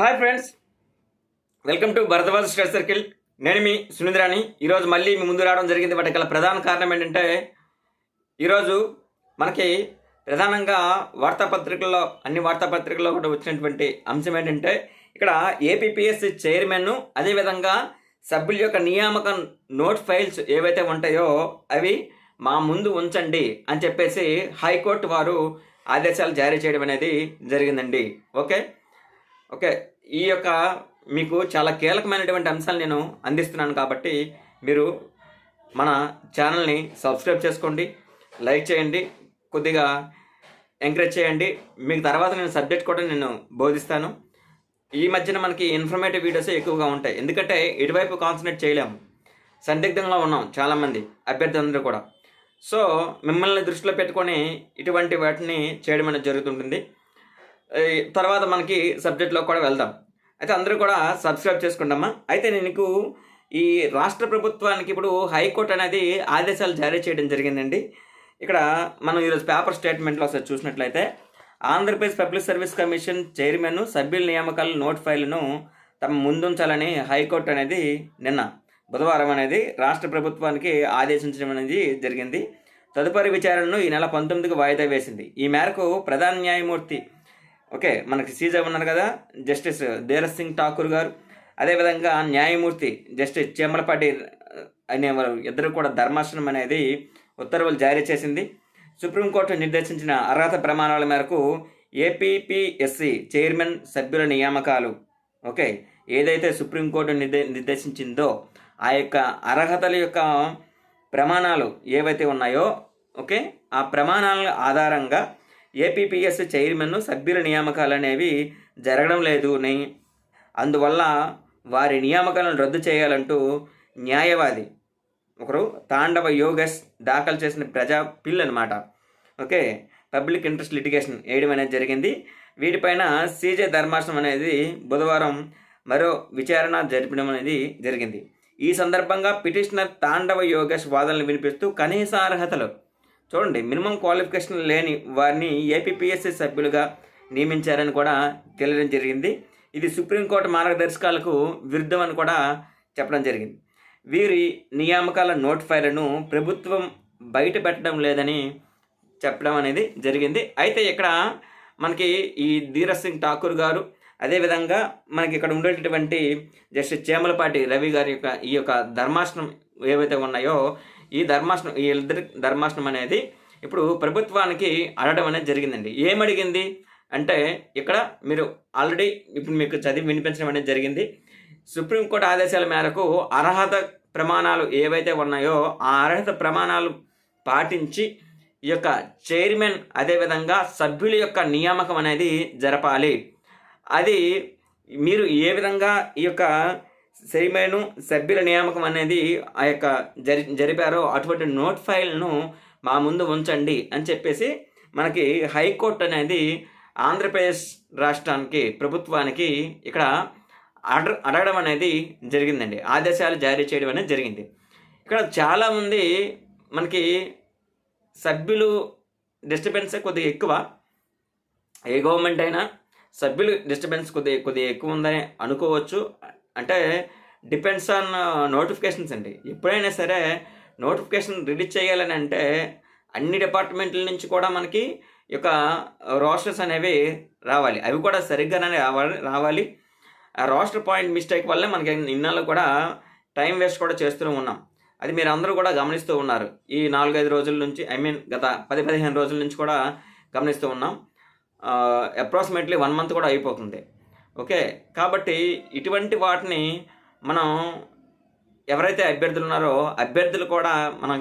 Hi friends. Welcome to Bharadwaja study circle. నేను మీ సునీంద్రాని ఈరోజు మళ్ళీ మీ ముందు రావడం జరిగింది. వాటి గల ప్రధాన కారణం ఏంటంటే ఈరోజు మనకి ప్రధానంగా వార్తాపత్రికల్లో అన్ని వార్తాపత్రికల్లో కూడా వచ్చినటువంటి అంశం ఏంటంటే ఇక్కడ ఏపీపీఎస్సీ చైర్మన్ అదేవిధంగా సభ్యుల యొక్క నియామక నోట్ ఫైల్స్ ఏవైతే ఉంటాయో అవి మా ముందు ఉంచండి అని చెప్పేసి హైకోర్టు వారు ఆదేశాలు జారీ చేయడం అనేది జరిగిందండి. ఓకే? ఓకే ఈ యొక్క మీకు చాలా కీలకమైనటువంటి అంశాలు నేను అందిస్తున్నాను కాబట్టి మీరు మన ఛానల్ని సబ్స్క్రైబ్ చేసుకోండి లైక్ చేయండి కొద్దిగా ఎంకరేజ్ చేయండి. మీకు తర్వాత నేను సబ్జెక్ట్ కూడా నేను బోధిస్తాను. ఈ మధ్యన మనకి ఇన్ఫర్మేటివ్ వీడియోస్ ఎక్కువగా ఉంటాయి. ఎందుకంటే ఇటువైపు కాన్సన్ట్రేట్ చేయలేము. సందిగ్ధంగా ఉన్నాం చాలామంది అభ్యర్థులందరూ కూడా. సో మిమ్మల్ని దృష్టిలో పెట్టుకొని ఇటువంటి వాటిని చేయడం అనేది జరుగుతుంటుంది. తర్వాత మనకి సబ్జెక్ట్లో కూడా వెళ్దాం. అయితే అందరూ కూడా సబ్స్క్రైబ్ చేసుకుంటామా? అయితే నేను నీకు ఈ రాష్ట్ర ప్రభుత్వానికి ఇప్పుడు హైకోర్టు అనేది ఆదేశాలు జారీ చేయడం జరిగిందండి. ఇక్కడ మనం ఈరోజు పేపర్ స్టేట్మెంట్లో ఒకసారి చూసినట్లయితే Andhra Pradesh public service commission chairman సభ్యుల నియామకాల నోట్ ఫైల్ను తమ ముందుంచాలని హైకోర్టు అనేది నిన్న బుధవారం అనేది రాష్ట్ర ప్రభుత్వానికి ఆదేశించడం అనేది జరిగింది. తదుపరి విచారణను ఈ నెల పంతొమ్మిదికి వాయిదా వేసింది. ఈ మేరకు ప్రధాన న్యాయమూర్తి ఓకే మనకి సీజర్ ఉన్నారు కదా జస్టిస్ ధీరజ్ సింగ్ ఠాకూర్ గారు. అదేవిధంగా న్యాయమూర్తి జస్టిస్ చేమలపాటి అనేవారు ఇద్దరు కూడా ధర్మాసనం అనేది ఉత్తర్వులు జారీ చేసింది. సుప్రీంకోర్టు నిర్దేశించిన అర్హత ప్రమాణాల మేరకు ఏపీపీఎస్సి చైర్మన్ సభ్యుల నియామకాలు ఓకే ఏదైతే సుప్రీంకోర్టు నిర్దే నిర్దేశించిందో ఆ యొక్క అర్హతల యొక్క ప్రమాణాలు ఏవైతే ఉన్నాయో ఓకే ఆ ప్రమాణాల ఆధారంగా ఏపీపీఎస్ చైర్మన్ సభ్యుల నియామకాలు అనేవి జరగడం లేదు అందువల్ల వారి నియామకాలను రద్దు చేయాలంటూ న్యాయవాది ఒకరు తాండవ యోగస్ దాఖలు చేసిన ప్రజా పిల్ అనమాట ఓకే? పబ్లిక్ ఇంట్రెస్ట్ లిటిగేషన్ వేయడం అనేది జరిగింది. వీటిపైన సీజే ధర్మాసనం అనేది బుధవారం మరో విచారణ జరిపడం అనేది జరిగింది. ఈ సందర్భంగా పిటిషనర్ తాండవ యోగేష్ వాదనలు వినిపిస్తూ కనీస అర్హతలు చూడండి మినిమం క్వాలిఫికేషన్ లేని వారిని ఏపీపీఎస్సీ సభ్యులుగా నియమించారని కూడా తెలియడం జరిగింది. ఇది సుప్రీంకోర్టు మార్గదర్శకాలకు విరుద్ధం అని కూడా చెప్పడం జరిగింది. వీరి నియామకాల నోట్ ప్రభుత్వం బయట పెట్టడం లేదని చెప్పడం అనేది జరిగింది. అయితే ఇక్కడ మనకి ఈ ధీరజ్ సింగ్ ఠాకూర్ గారు అదేవిధంగా మనకి ఇక్కడ ఉండేటటువంటి జస్టిస్ చేమలపాటి రవి గారి యొక్క ఈ యొక్క ధర్మాసనం ఏవైతే ఉన్నాయో ఈ ధర్మాసనం ఈ ఇద్దరి ధర్మాసనం అనేది ఇప్పుడు ప్రభుత్వానికి అడగడం అనేది జరిగిందండి. ఏమడిగింది? అంటే ఇక్కడ మీరు ఆల్రెడీ ఇప్పుడు మీకు చదివి వినిపించడం అనేది జరిగింది. సుప్రీంకోర్టు ఆదేశాల మేరకు అర్హత ప్రమాణాలు ఏవైతే ఉన్నాయో ఆ అర్హత ప్రమాణాలు పాటించి ఈ యొక్క చైర్మన్ అదేవిధంగా సభ్యుల యొక్క నియామకం అనేది జరపాలి. అది మీరు ఏ విధంగా ఈ యొక్క చైర్మన్ సభ్యుల నియామకం అనేది ఆ యొక్క జరి జరిపారో అటువంటి నోట్ ఫైల్ను మా ముందు ఉంచండి అని చెప్పేసి మనకి హైకోర్టు అనేది ఆంధ్రప్రదేశ్ రాష్ట్రానికి ప్రభుత్వానికి ఇక్కడ అడగ అడగడం అనేది జరిగిందండి. ఆదేశాలు జారీ చేయడం అనేది జరిగింది. ఇక్కడ చాలామంది మనకి సభ్యులు డిస్టర్బెన్స్ కొద్దిగా ఎక్కువ. ఏ గవర్నమెంట్ అయినా సభ్యులు డిస్టర్బెన్స్ కొద్దిగా కొద్దిగా ఎక్కువ ఉందని అనుకోవచ్చు. అంటే డిపెండ్స్ ఆన్ నోటిఫికేషన్స్ అండి. ఎప్పుడైనా సరే నోటిఫికేషన్ రిలీజ్ చేయాలని అంటే అన్ని డిపార్ట్మెంట్ల నుంచి కూడా మనకి ఈ యొక్క uh, రోస్టర్స్ అనేవి రావాలి. అవి కూడా సరిగ్గానే రావాలి రావాలి. ఆ రోస్టర్ పాయింట్ మిస్టేక్ వల్లే మనకి ఇన్నాళ్ళు కూడా టైం వేస్ట్ కూడా చేస్తూ ఉన్నాం. అది మీరు అందరూ కూడా గమనిస్తూ ఉన్నారు. ఈ నాలుగైదు రోజుల నుంచి ఐ మీన్ గత పది పదిహేను రోజుల నుంచి కూడా గమనిస్తూ ఉన్నాం. అప్రాక్సిమేట్లీ వన్ మంత్ కూడా అయిపోతుంది. ఓకే? కాబట్టి ఇటువంటి వాటిని మనం ఎవరైతే అభ్యర్థులు ఉన్నారో అభ్యర్థులు కూడా మనం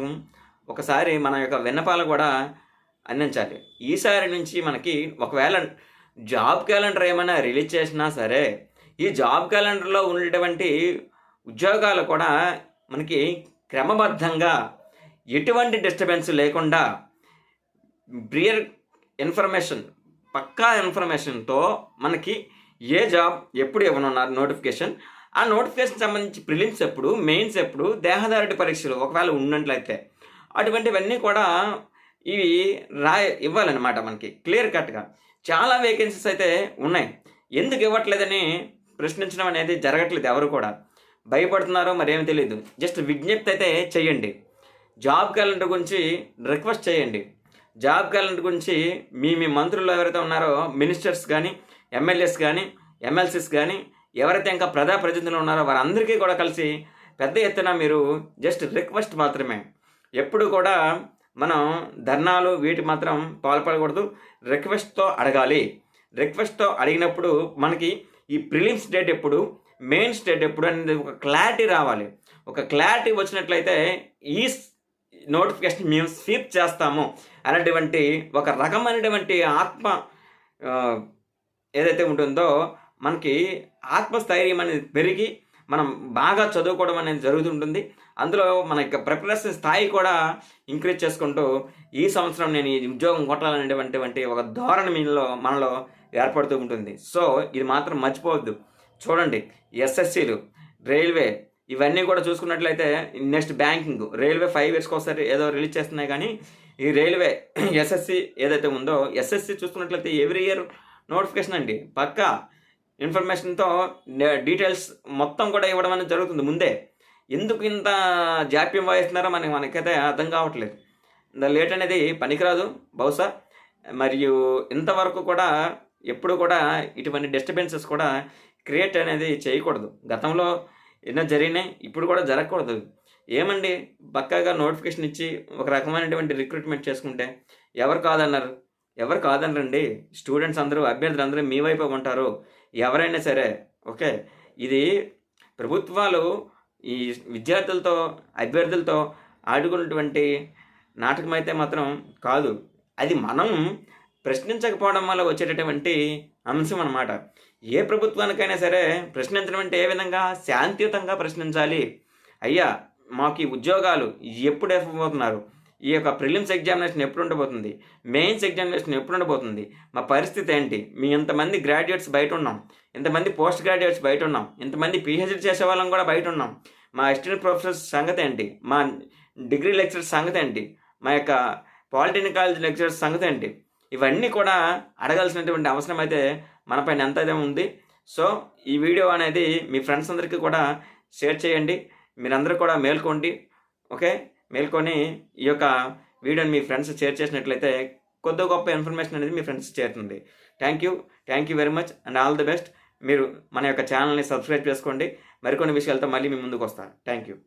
ఒకసారి మన యొక్క విన్నపాలు కూడా అందించాలి. ఈసారి నుంచి మనకి ఒకవేళ జాబ్ క్యాలెండర్ ఏమైనా రిలీజ్ చేసినా సరే ఈ జాబ్ క్యాలెండర్లో ఉన్నటువంటి ఉద్యోగాలు కూడా మనకి క్రమబద్ధంగా ఎటువంటి డిస్టర్బెన్స్ లేకుండా బ్రియర్ ఇన్ఫర్మేషన్ పక్కా ఇన్ఫర్మేషన్తో మనకి ఏ జాబ్ ఎప్పుడు ఇవ్వనున్నారు నోటిఫికేషన్? ఆ నోటిఫికేషన్ సంబంధించి ప్రిలిమ్స్ ఎప్పుడు మెయిన్స్ ఎప్పుడు దేహదారుడి పరీక్షలు ఒకవేళ ఉన్నట్లయితే అటువంటివన్నీ కూడా ఇవి రా ఇవ్వాలన్నమాట మనకి క్లియర్ కట్గా. చాలా వేకెన్సీస్ అయితే ఉన్నాయి. ఎందుకు ఇవ్వట్లేదని ప్రశ్నించడం అనేది జరగట్లేదు ఎవరు కూడా. భయపడుతున్నారో మరేమీ తెలియదు జస్ట్ విజ్ఞప్తి అయితే చేయండి. జాబ్ క్యాలెండర్ గురించి రిక్వెస్ట్ చేయండి. జాబ్ క్యాలెండర్ గురించి మీ మీ మంత్రులు ఎవరైతే ఉన్నారో మినిస్టర్స్ కానీ ఎమ్మెల్యేస్ కానీ ఎమ్మెల్సీస్ కానీ ఎవరైతే ఇంకా ప్రజా ప్రతినిధులు ఉన్నారో వారందరికీ కూడా కలిసి పెద్ద ఎత్తున మీరు జస్ట్ రిక్వెస్ట్ మాత్రమే. ఎప్పుడు కూడా మనం ధర్నాలు వీటి మాత్రం పాల్పడకూడదు. రిక్వెస్ట్తో అడగాలి. రిక్వెస్ట్తో అడిగినప్పుడు మనకి ఈ ప్రిలిమ్స్ డేట్ ఎప్పుడు మెయిన్ స్టేట్ ఎప్పుడు అనేది ఒక క్లారిటీ రావాలి. ఒక క్లారిటీ వచ్చినట్లయితే ఈ నోటిఫికేషన్ మేము స్వీప్ చేస్తాము. అనేటువంటి ఒక రకమైనటువంటి ఆత్మ ఏదైతే ఉంటుందో మనకి ఆత్మస్థైర్యం అనేది పెరిగి మనం బాగా చదువుకోవడం అనేది జరుగుతుంటుంది. అందులో మన యొక్క ప్రిపరేషన్ స్థాయి కూడా ఇంక్రీజ్ చేసుకుంటూ ఈ సంవత్సరం నేను ఈ ఉద్యోగం కొట్టాలనేటువంటి ఒక ధోరణి మీలో మనలో ఏర్పడుతూ ఉంటుంది. సో ఇది మాత్రం మర్చిపోవద్దు. చూడండి ఎస్ఎస్సీలు రైల్వే ఇవన్నీ కూడా చూసుకున్నట్లయితే నెక్స్ట్ బ్యాంకింగ్ రైల్వే ఫైవ్ ఇయర్స్కి ఒకసారి ఏదో రిలీజ్ చేస్తున్నాయి కానీ ఈ రైల్వే ఎస్ఎస్సి ఏదైతే ఉందో ఎస్ఎస్సి చూసుకున్నట్లయితే ఎవ్రీ ఇయర్ నోటిఫికేషన్ అండి. పక్కా ఇన్ఫర్మేషన్తో డీటెయిల్స్ మొత్తం కూడా ఇవ్వడం అనేది జరుగుతుంది ముందే. ఎందుకు ఇంత జాప్యం వహిస్తున్నారో మనకి మనకైతే అర్థం కావట్లేదు. ఇంత లేట్ అనేది పనికిరాదు బహుశా. మరియు ఇంతవరకు కూడా ఎప్పుడు కూడా ఇటువంటి డిస్టర్బెన్సెస్ కూడా క్రియేట్ అనేది చేయకూడదు. గతంలో ఎన్నో జరిగినాయి ఇప్పుడు కూడా జరగకూడదు. ఏమండి? పక్కాగా నోటిఫికేషన్ ఇచ్చి ఒక రకమైనటువంటి రిక్రూట్మెంట్ చేసుకుంటే ఎవరు కాదన్నారు? ఎవరు కాదనరండి. స్టూడెంట్స్ అందరూ అభ్యర్థులు అందరూ మీ వైపు ఉంటారు. ఎవరైనా సరే ఓకే? ఇది ప్రభుత్వాలు ఈ విద్యార్థులతో అభ్యర్థులతో ఆడుకున్నటువంటి నాటకం అయితే మాత్రం కాదు. అది మనం ప్రశ్నించకపోవడం వల్ల వచ్చేటటువంటి అంశం అనమాట ఏ ప్రభుత్వానికైనా సరే ప్రశ్నించడం అంటే ఏ విధంగా? శాంతియుతంగా ప్రశ్నించాలి. అయ్యా మాకు ఈ ఉద్యోగాలు ఎప్పుడు ఇవ్వబోతున్నారు ఈ యొక్క ప్రిలిమ్స్ ఎగ్జామినేషన్ ఎప్పుడు ఉండబోతుంది? మెయిన్స్ ఎగ్జామినేషన్ ఎప్పుడు ఉండబోతుంది? మా పరిస్థితి ఏంటి? మీ ఇంతమంది గ్రాడ్యుయేట్స్ బయట ఉన్నాం. ఇంతమంది పోస్ట్ గ్రాడ్యుయేట్స్ బయట ఉన్నాం. ఇంతమంది పిహెచ్డి చేసే వాళ్ళం కూడా బయట ఉన్నాం. మా అసిస్టెంట్ ప్రొఫెసర్స్ సంగతి ఏంటి? మా డిగ్రీ లెక్చరర్స్ సంగతి ఏంటి? మా యొక్క పాలిటెక్నిక్ కాలేజ్ లెక్చరర్స్ సంగతి ఏంటి? ఇవన్నీ కూడా అడగాల్సినటువంటి అవసరం అయితే మనపైన ఎంత అయితే ఉంది. సో ఈ వీడియో అనేది మీ ఫ్రెండ్స్ అందరికీ కూడా షేర్ చేయండి. మీరందరూ కూడా మేల్కోండి. ఓకే? మేల్కొని ఈ యొక్క వీడియోని మీ ఫ్రెండ్స్ షేర్ చేసినట్లయితే కొద్ది గొప్ప ఇన్ఫర్మేషన్ అనేది మీ ఫ్రెండ్స్ చేరుతుంది. Thank you thank you very much and all the best మీరు మన యొక్క ఛానల్ని సబ్స్క్రైబ్ చేసుకోండి. మరికొన్ని విషయాలతో మళ్ళీ మీ ముందుకు వస్తాను థ్యాంక్ యూ